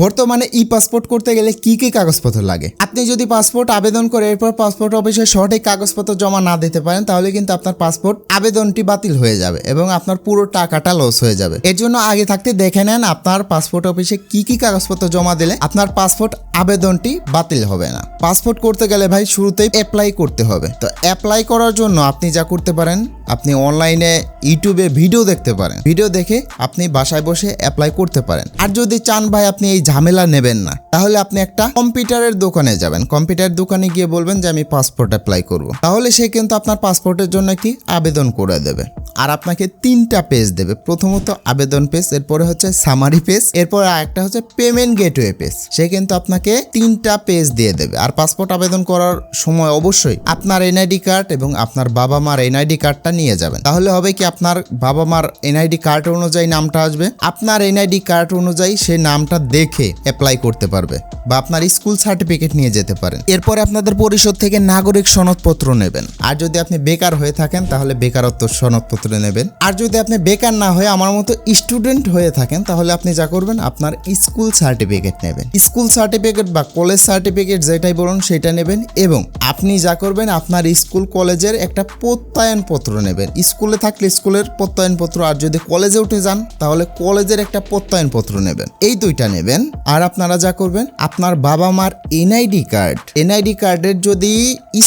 বর্তমানে ই পাসপোর্ট করতে গেলে কি কি কাগজপত্র লাগে? আপনি যদি পাসপোর্ট আবেদন করে, এরপর পাসপোর্ট অফিসে সঠিক কাগজপত্র জমা না দিতে পারেন, তাহলে কিন্তু আপনার পাসপোর্ট আবেদনটি বাতিল হয়ে যাবে এবং আপনার পুরো টাকাটা লস হয়ে যাবে। এর জন্য আগে থাকতে দেখে নেন, আপনার পাসপোর্ট অফিসে কি কি কাগজপত্র জমা দিলে আপনার পাসপোর্ট আবেদনটি বাতিল হবে না। পাসপোর্ট করতে গেলে ভাই, শুরুতেই অ্যাপ্লাই করতে হবে। তো অ্যাপ্লাই করার জন্য আপনি যা করতে পারেন, আপনি অনলাইনে ইউটিউবে ভিডিও দেখতে পারেন। ভিডিও দেখে আপনি বাসায় বসে অ্যাপ্লাই করতে পারেন। আর যদি চান ভাই, আপনি এই ঝামেলা নেবেন না। তাহলে আপনি একটা কম্পিউটারের দোকানে যাবেন। কম্পিউটার দোকানে গিয়ে বলবেন যে, আমি পাসপোর্ট অ্যাপ্লাই করব। তাহলে সে কিন্তু আপনার পাসপোর্টের জন্য একটি আবেদন করে দেবে। আর আপনাকে তিনটা পেজ দেবে। প্রথমত আবেদন পেজ, এরপরে হচ্ছে সামারি পেজ, এরপর আরেকটা হচ্ছে পেমেন্ট গেটওয়ে পেজ। সে কিন্তু আপনাকে তিনটা পেজ দিয়ে দেবে। আর পাসপোর্ট আবেদন করার সময় অবশ্যই আপনার এনআইডি কার্ড এবং আপনার বাবা মার এনআইডি কার্ডটা নিয়ে যাবেন। তাহলে হবে কি, আপনার বাবা মার এনআইডি কার্ড অনুযায়ী নামটা আসবে। আপনার এনআইডি কার্ড অনুযায়ী সেই নামটা দেখে অ্যাপ্লাই করতে পারবে বা আপনার স্কুল সার্টিফিকেট নিয়ে যেতে পারেন। এরপরে আপনাদের পরিষদ থেকে নাগরিক সনদপত্র নেবেন। আর যদি আপনি বেকার হয়ে থাকেন, তাহলে বেকারত্ব সনদপত্র নেবেন। আর যদি আপনি বেকার না হয়ে আমার মতো স্টুডেন্ট হয়ে থাকেন, তাহলে আপনি যা করবেন, আপনার স্কুল সার্টিফিকেট নেবেন। স্কুল সার্টিফিকেট বা কলেজ সার্টিফিকেট যেটাই বলুন, সেটা নেবেন এবং আপনি যা করবেন, আপনার স্কুল কলেজের একটা প্রত্যয়ন পত্র নেবেন। স্কুলে থাকলে স্কুলের প্রত্যয়ন পত্র আর যদি কলেজে উঠে যান, তাহলে কলেজের একটা প্রত্যয়ন পত্র নেবেন। এই দুইটা নেবেন। আর আপনারা যা করবেন, আপনার বাবা মার এনআইডি কার্ড। এনআইডি কার্ডের যদি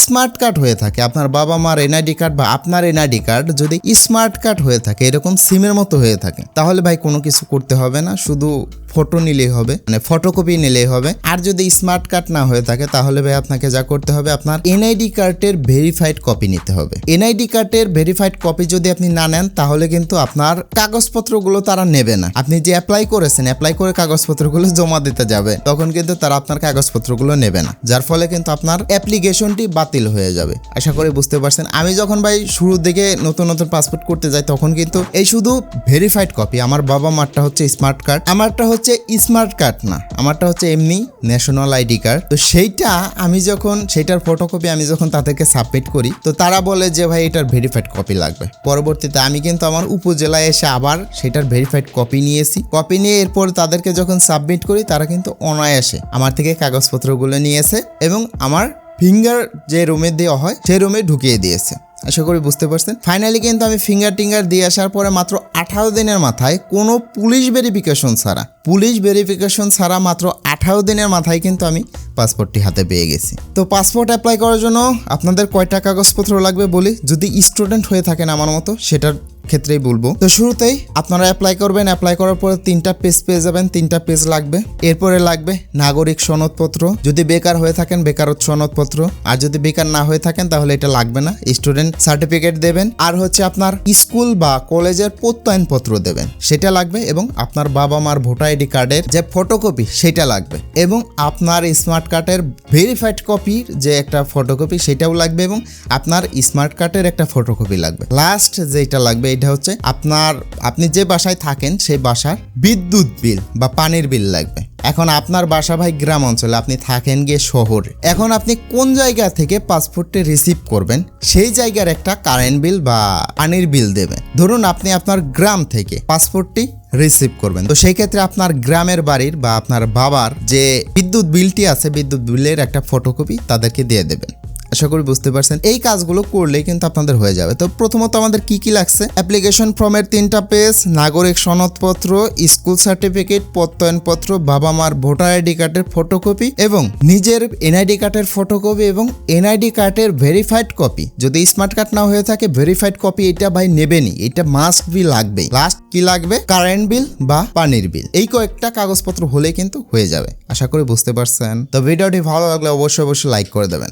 স্মার্ট কার্ড হয়ে থাকে, আপনার বাবা মার এনআইডি কার্ড বা আপনার এনআইডি কার্ড যদি স্মার্ট কার্ড হয়ে থাকে, এরকম সিমের মতো হয়ে থাকে, তাহলে ভাই কোনো কিছু করতে হবে না, শুধু ফটো নিলেই হবে মানে ফটোকপি নিলেই হবে। আর যদি স্মার্ট কার্ড না হয়ে থাকে, তাহলে ভাই আপনাকে যা করতে হবে, আপনার এনআইডি কার্ডের ভেরিফাইড কপি নিতে হবে। এনআইডি কার্ডের ভেরিফাইড কপি যদি আপনি না নেন, তাহলে কিন্তু আপনার কাগজপত্রগুলো তারা নেবে না। আপনি যে অ্যাপ্লাই করেছেন অ্যাপ্লাই করে কাগজপত্রগুলো জমা দিতে যাবে, তখন কিন্তু তারা আপনার কাগজপত্রগুলো নেবে না। যার ফলে কিন্তু আপনার অ্যাপ্লিকেশনটি বাতিল হয়ে যাবে। আশা করি বুঝতে পারছেন। আমি যখন ভাই শুরুর দিকে নতুন নতুন পাসপোর্ট করতে যাই, তখন কিন্তু এই শুধু ভেরিফাইড কপি আমার বাবা মারটা হচ্ছে স্মার্ট কার্ড আমারটা হচ্ছে স্মার্ট কার্ড না, আমারটা হচ্ছে এমনি ন্যাশনাল আইডি কার্ড তো সেইটা আমি যখন, সেইটার ফটোকপি আমি যখন তাদেরকে সাবমিট করি, তো তারা বলে যে, ভাই, এটার ভেরিফাইড কপি লাগবে। পরবর্তীতে আমি কিন্তু আমার উপজেলায় এসে আবার সেটার ভেরিফাইড কপি নিয়েছি কপি নিয়ে এরপর তাদেরকে যখন সাবমিট করি, তারা কিন্তু অনায়াসে আমার থেকে কাগজপত্রগুলো নিয়েছে এবং আমার ফিঙ্গার যে রুমে দেওয়া হয়, সেই রুমে ঢুকিয়ে দিয়েছে। আশা করি বুঝতে পারছেন। ফাইনালি কিন্তু আমি ফিঙ্গার টিঙ্গার দিয়ে আসার পরে মাত্র আঠারো দিনের মাথায় কোনো পুলিশ ভেরিফিকেশন ছাড়া পুলিশ ভেরিফিকেশন ছাড়া মাত্র আঠারো দিনের মাথায় কিন্তু আমি পাসপোর্টটি হাতে পেয়ে গেছি। তো পাসপোর্ট অ্যাপ্লাই করার জন্য আপনাদের কয়টা কাগজপত্র লাগবে বলি? যদি স্টুডেন্ট হয়ে থাকেন আমার মতো, সেটার ক্ষেত্রেই বলব। তো শুরুতেই আপনারা অ্যাপ্লাই করবেন। অ্যাপ্লাই করার পরে তিনটা পেজ পেয়ে যাবেন। তিনটা পেজ লাগবে। এরপরে লাগবে নাগরিক সনদপত্র। যদি বেকার হয়ে থাকেন, বেকারত্ব সনদপত্র। আর যদি বেকার না হয়ে থাকেন, তাহলে এটা লাগবে না। স্টুডেন্ট সার্টিফিকেট দেবেন। আর হচ্ছে আপনার স্কুল বা কলেজের প্রত্যয়ন পত্র দেবেন। সেটা লাগবে এবং আপনার বাবা মার ভোটার আইডি কার্ডের যে ফটোকপি সেটা লাগবে এবং আপনার স্মার্ট কার্ডের ভেরিফাইড কপির যে একটা ফটোকপি সেটাও লাগবে এবং আপনার স্মার্ট কার্ডের একটা ফটোকপি লাগবে। লাস্ট যেটা লাগবে এটা হচ্ছে আপনার, আপনি যে বাসায় থাকেন সেই বাসার বিদ্যুৎ বিল বা পানির বিল লাগবে। এখন আপনার বাসা ভাই গ্রাম অঞ্চলে আপনি থাকেন গিয়ে শহরে। এখন আপনি কোন জায়গা থেকে পাসপোর্টটি রিসিভ করবেন সেই জায়গার একটা কারেন্ট বিল বা পানির বিল দেবেন। ধরুন আপনি আপনার গ্রাম থেকে পাসপোর্টটি রিসিভ করবেন। তো সেই ক্ষেত্রে আপনার গ্রামের বাড়ির বা আপনার বাবার যে বিদ্যুৎ বিলটি আছে, বিদ্যুৎ বিলের একটা ফটোকপি তাদেরকে দিয়ে দেবেন। আশা করি বুঝতে পারছেন। এই কাজগুলো করলেই কিন্তু আপনাদের হয়ে যাবে। তো প্রথমত আমাদের কি কি লাগছে? অ্যাপ্লিকেশন ফর্মের তিনটা পেজ নাগরিক সনদপত্র স্কুল সার্টিফিকেট প্রত্যয়নপত্র, বাবা মার ভোটার আইডি কার্ডের ফটোকপি এবং নিজের এনআইডি কার্ডের ফটোকপি এবং এনআইডি কার্ডের ভেরিফাইড কপি যদি স্মার্ট কার্ড না হয়ে থাকে ভেরিফাইড কপি এটা ভাই নেবেনই। এটা মাস্ট বি লাগবে লাস্ট কি লাগবে? কারেন্ট বিল বা পানির বিল এই কয়েকটা কাগজপত্র হলেই কিন্তু হয়ে যাবে। আশা করি বুঝতে পারছেন। তো ভিডিওটি ভালো লাগলে অবশ্যই অবশ্যই লাইক করে দেবেন।